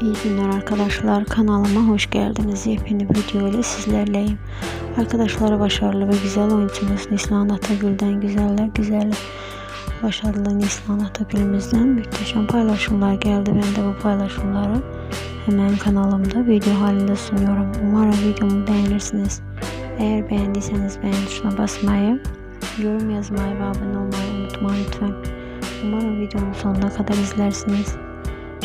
İyi günler arkadaşlar. Kanalıma hoş geldiniz. Yepyeni bir video ile sizlerleyim. Arkadaşlar başarılı ve güzel oyuncumuz Nislan Atagül'den güzeller güzel başarılı Nislan Atagül'ümüzden muhteşem paylaşımlar geldi. Ben de bu paylaşımları hemen kanalımda video halinde sunuyorum. Umarım videomu beğenirsiniz. Eğer beğendiyseniz beğen tuşuna basmayı, yorum yazmayı ve abone olmayı unutmayın lütfen. Umarım videomun sonuna kadar izlersiniz.